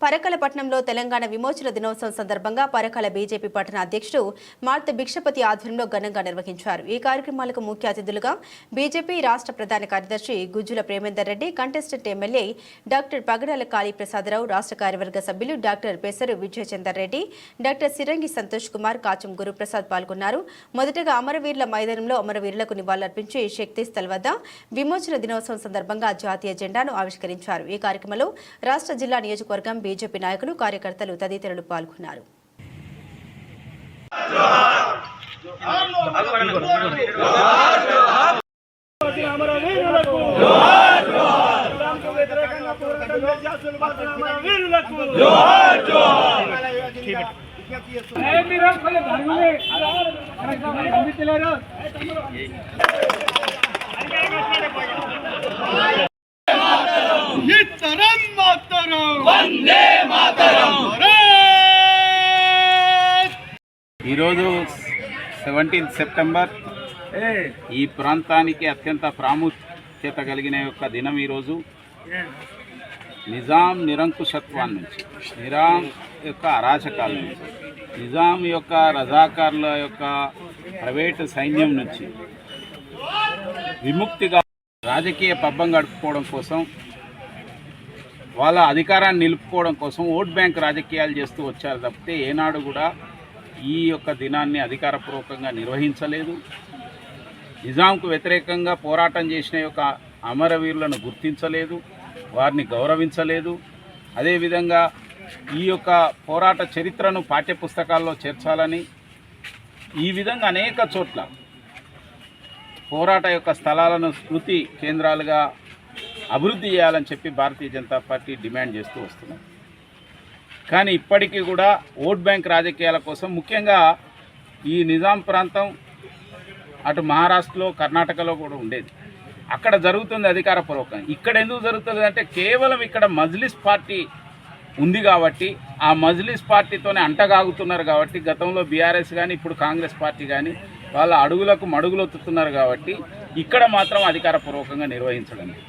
పరకలపట్నంలో తెలంగాణ విమోచన దినోత్సవం సందర్భంగా పరకాల బీజేపీ పట్టణ అధ్యక్షుడు మార్త భిక్షపతి ఆధ్వర్యంలో ఘనంగా నిర్వహించారు. ఈ కార్యక్రమాలకు ముఖ్య అతిథులుగా బీజేపీ రాష్ట్ర ప్రధాన కార్యదర్శి Gujjula Premender Reddy contestant MLA doctor Pagadala Kaliprasadrao రాష్ట్ర కార్యవర్గ సభ్యులు డాక్టర్ పెసరు విజయచందర్ రెడ్డి డాక్టర్ సిరంగి సంతోష్ కుమార్ కాచం గురుప్రసాద్ పాల్గొన్నారు. మొదటగా అమరవీరుల మైదానంలో అమరవీరులకు నివాళులర్పించి శక్తి స్థల్ వద్ద విమోచన దినోత్సవం సందర్భంగా జాతీయ జెండాను ఆవిష్కరించారు. ఈ కార్యక్రమంలో రాష్ట్ర జిల్లా నియోజకవర్గం బీజేపీ నాయకులు కార్యకర్తలు తదితరులు పాల్గొన్నారు. అమరవీరులకు ఇస్లాంకు వ్యతిరేకంగా పోరాటం చేస్తున్న అమరవీరులకు విజ్ఞప్తి చేస్తున్నాను. ఇతరం మాతరం వందే మాతరం. ఈరోజు సెవెంటీన్త్ సెప్టెంబర్. ఈ ప్రాంతానికి అత్యంత ప్రాముఖ్యత కలిగిన యొక్క దినం ఈరోజు నిజాం నిరంకుశత్వాన్ని నుంచి నిజాం యొక్క అరాచకాల నుంచి నిజాం యొక్క రజాకార్ల యొక్క ప్రైవేటు సైన్యం నుంచి విముక్తిగా రాజకీయ పబ్బం గడుపుకోవడం కోసం వాళ్ళ అధికారాన్ని నిలుపుకోవడం కోసం ఓట్ బ్యాంక్ రాజకీయాలు చేస్తూ వచ్చారు తప్పితే ఏనాడు కూడా ఈ యొక్క దినాన్ని అధికారపూర్వకంగా నిర్వహించలేదు. నిజాంకు వ్యతిరేకంగా పోరాటం చేసిన యొక్క అమరవీరులను గుర్తించలేదు వారిని గౌరవించలేదు. అదేవిధంగా ఈ యొక్క పోరాట చరిత్రను పాఠ్యపుస్తకాల్లో చేర్చాలని ఈ విధంగా అనేక చోట్ల పోరాట యొక్క స్థలాలను స్మృతి కేంద్రాలుగా అభివృద్ధి చేయాలని చెప్పి భారతీయ జనతా పార్టీ డిమాండ్ చేస్తూ వస్తున్నాం కానీ ఇప్పటికీ కూడా ఓట్ బ్యాంక్ రాజకీయాల కోసం ముఖ్యంగా ఈ నిజాం ప్రాంతం అటు మహారాష్ట్రలో కర్ణాటకలో కూడా ఉండేది. అక్కడ జరుగుతుంది అధికారపూర్వకంగా ఇక్కడ ఎందుకు జరుగుతుంది అంటే కేవలం ఇక్కడ మజ్లిస్ పార్టీ ఉంది కాబట్టి ఆ మజ్లిస్ పార్టీతోనే అంటగాగుతున్నారు కాబట్టి గతంలో బీఆర్ఎస్ కానీ ఇప్పుడు కాంగ్రెస్ పార్టీ కానీ వాళ్ళ అడుగులకు మడుగులొత్తుతున్నారు కాబట్టి ఇక్కడ మాత్రం అధికారపూర్వకంగా నిర్వహించడం లేదు.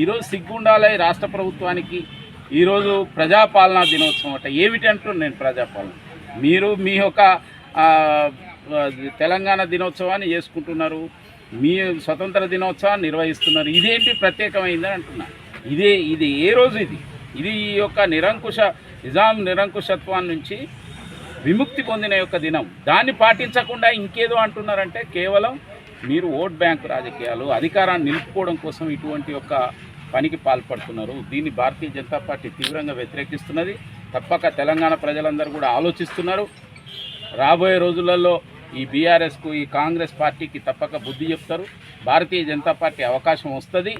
ఈరోజు సిగ్గుండాలి రాష్ట్ర ప్రభుత్వానికి ఈరోజు ప్రజాపాలనా దినోత్సవం అట. ఏమిటి అంటున్నాను నేను ప్రజాపాలన? మీరు మీ యొక్క తెలంగాణ దినోత్సవాన్ని చేసుకుంటున్నారు మీ స్వతంత్ర దినోత్సవాన్ని నిర్వహిస్తున్నారు. ఇదేంటి ప్రత్యేకమైందని అంటున్నా. ఇదే ఇది ఏ రోజు ఇది? ఇది ఈ యొక్క నిరంకుశ నిజాం నిరంకుశత్వాన్ని నుంచి విముక్తి పొందిన యొక్క దినం. దాన్ని పాటించకుండా ఇంకేదో అంటున్నారంటే కేవలం మీరు ఓట్ బ్యాంక్ రాజకీయాలు అధికారాన్ని నిలుపుకోవడం కోసం ఇటువంటి యొక్క పనికి పాల్పడుతున్నారు. దీన్ని భారతీయ జనతా పార్టీ తీవ్రంగా వ్యతిరేకిస్తున్నది. తప్పక తెలంగాణ ప్రజలందరూ కూడా ఆలోచిస్తున్నారు. రాబోయే రోజులలో ఈ బీఆర్ఎస్కు ఈ కాంగ్రెస్ పార్టీకి తప్పక బుద్ధి చెప్తారు. భారతీయ జనతా పార్టీ అవకాశం వస్తుంది.